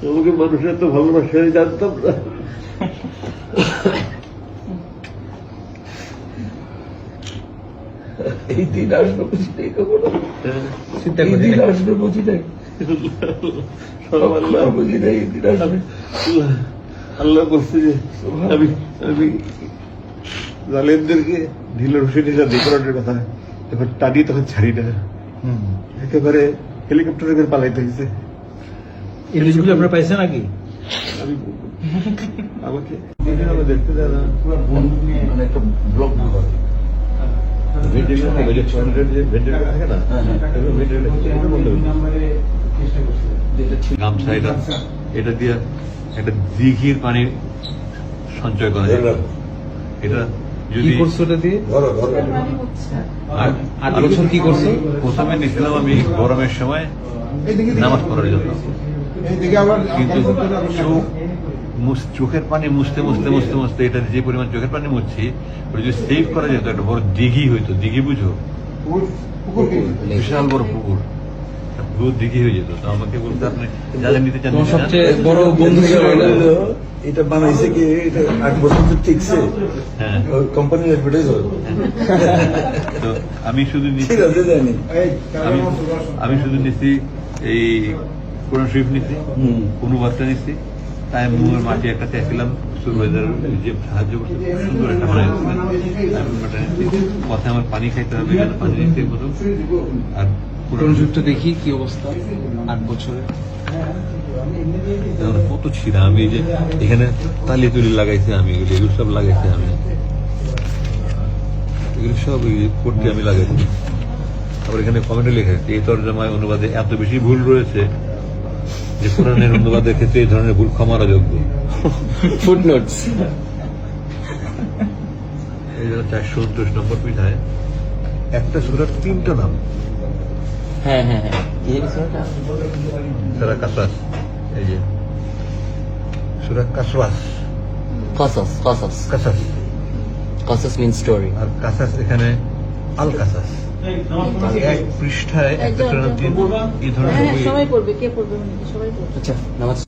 তোমাকে মানুষের তো ভালোবাসা জানতাম না। এই বুঝি নাই কখনো চিন্তা এই নাই। আসবে বুঝি নাই সব আল্লাহ বলছে যে আমি আমি জালেমদেরকে ঢিলের রশি ঢিলা দেকরাটের কথা এবার টানি তখন ছাড়ি না। একেবারে হেলিকপ্টারে করে পালাইতে হয়েছে এই জিনিসগুলো আপনারা পাইছেন নাকি? আমি আমাকে দেখতে দেয় না মানে একটা ব্লক করে। এটা বন্ধ গেছে। গামছা এটা এটা দিয়ে একটা দিঘির পানি সঞ্চয় করা যায়। এটা যদি করছ দিয়ে? আর বছর কি করছ? প্রথমে নিয়েছিলাম আমি গরমের সময় নামাজ পড়ার জন্য। কিন্তু চোখের পানি মুছতে মুছতে মুছতে মুছতে এটা যে পরিমাণ চোখের পানি মুছছি ওটা যদি সেভ করা যেত একটা বড় দিঘি হইতো দিঘি বুঝো? বিশাল বড় পুকুর। পুরো দিঘি হয়ে যেত তো আমাকে বলতে আপনি যাদের নিতে চান তোমার নিতে চান। সবচেয়ে বড় বন্ধু এটা। এটা বানাইছে কি এটা আট বছর তো টিকছে। হ্যাঁ। কোম্পানির অ্যাডভার্টাইজ হয় তো আমি শুধু আমি আমি শুধু নিচ্ছি এই কোরআন শরীফ। অনুবাদটা নিচ্ছি তাই মুয়ের মাটি একটা চাইছিলাম সুরবাইদার যে সাহায্য করছে সুন্দর একটা বানাই কথা আমার পানি খাইতে হবে এখানে পানি নিতে মতো আর কোরআন যুক্ত দেখি কি অবস্থা আট বছরে। কত ছিঁড়া। আমি যে এখানে তালি তুলি লাগাইছি আমি এগুলো সব লাগাইছি আমি। এগুলো সব করতে আমি লাগাইছি। আবার এখানে কমেন্টে লেখা এই তর্জমায় অনুবাদে এত বেশি ভুল রয়েছে। যে কোরআনের অনুবাদের ক্ষেত্রে এই ধরনের ভুল ক্ষমার যোগ্য ফুটনোটস চারশো উনত্রিশ নম্বর পিঠায়। একটা সুরার তিনটা নাম। হ্যাঁ হ্যাঁ হ্যাঁ। সুরা কাসাস এই যে। সুরা কাসওয়াস। কসস কসস কাসাস কসস মিন স্টোরি আর কাসাস এখানে আল কাসাস এক পৃষ্ঠায় একটা এই ধরনের হ্যাঁ সবাই পড়বে কে পড়বে সবাই পড়বে। আচ্ছা নামাজ